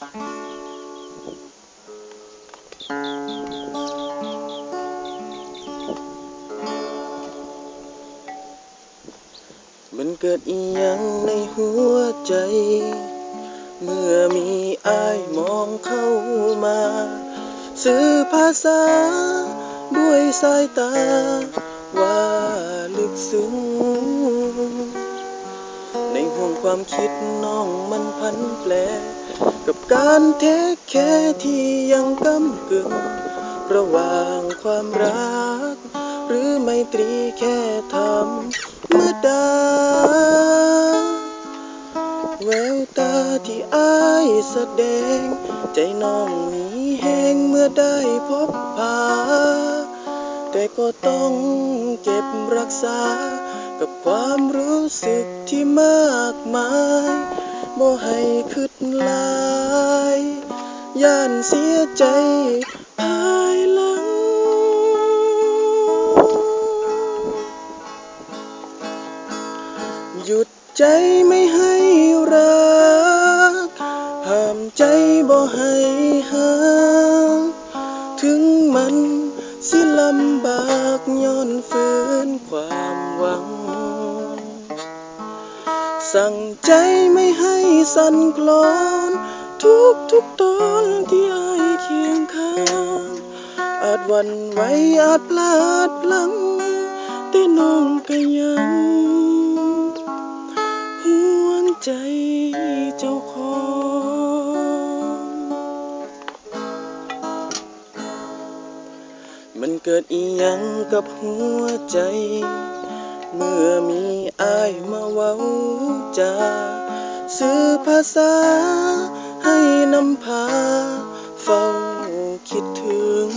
มันเกิดอีหยังในหัวใจ เมื่อมีอายมองเข้ามา สื่อภาษา ด้วยสายตา ว่าลึกซึ้ง ในห่วงความคิดน้องมันพันแปล กับการเทคแค่ที่ยังกำกึ่งระหว่างความรัก หรือไมตรีแค่ทำเมื่อดาแววตาที่อายแสดง ใจน้องมีแหงเมื่อได้พบพา แต่ก็ต้องเก็บรักษา กับความรู้สึกที่มากมาย บ่ให้คิดลายย่านเสียใจภายหลัง หยุดใจไม่ให้รัก ห้ามใจบ่ให้หักถึงมันสิลำบากย้อนฝืนความหวัง สั่งใจไม่ให้สั่นคลอน ทุกทุกตอนที่อายเคียงข้าง อาจวันไหวอาจพลาดพลั้งแต่น้องก็ยังห่วงใจเจ้าของมันเกิดอีหยังกับหัวใจ เมื่อมีอายมาเว้าจาสื่อภาษาให้นำพาเฝ้าคิดถึง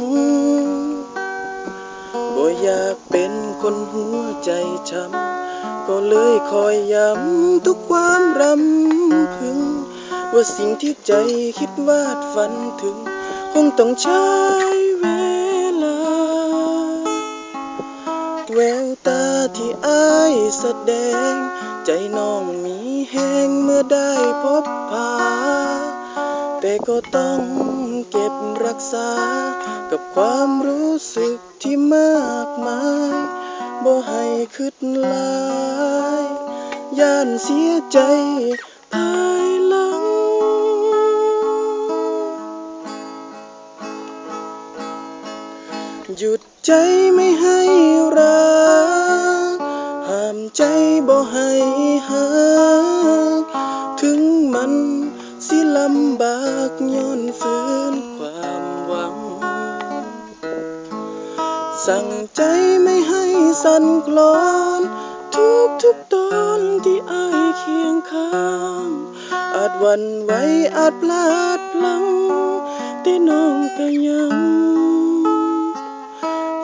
บ่อยากเป็นคนหัวใจช้ำก็เลยคอยย้ำทุกความรำพึง ว่าสิ่งที่ใจคิดวาดฝันถึง คงต้องใช้เวลา แววตา ที่อายแสดง ใจน้องมีแหงเมื่อได้พบพา แต่ก็ต้องเก็บรักษา กับความรู้สึกที่มากมายบ่ให้คิดลายย่านเสียใจภายหลัง หยุดใจไม่ให้รักห้า ใจบ่ให้หักถึงมันสิลำบากย้อนฝืนความหวัง สั่งใจไม่ให้สั่นคลอน ทุกทุกตอนที่อายเคียงข้าง อาจหวันไหวอาจพลาดพลั้งแต่น้องก็ยัง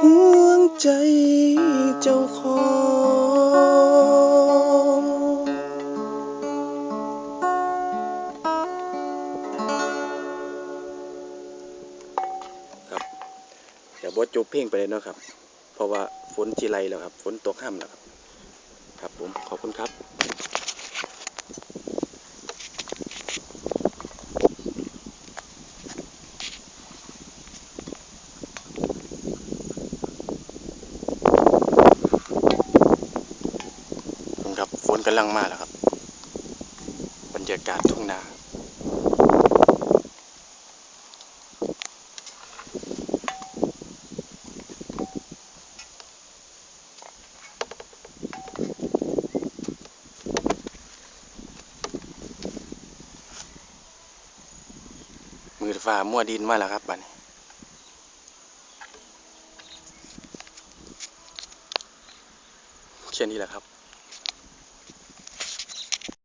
ห่วงใจเจ้าของ บอสจบเพลงไปเลยเนาะครับ เพราะว่าฝนจีไรแล้วครับ ฝนตกห้ามแล้วครับ ครับผม ขอบคุณครับครับฝนกำลังมาแล้วครับ บรรยากาศทุ่งนา ฟ้ามั่วดินมาแล้วครับบัดนี้แค่นี้แหละครับ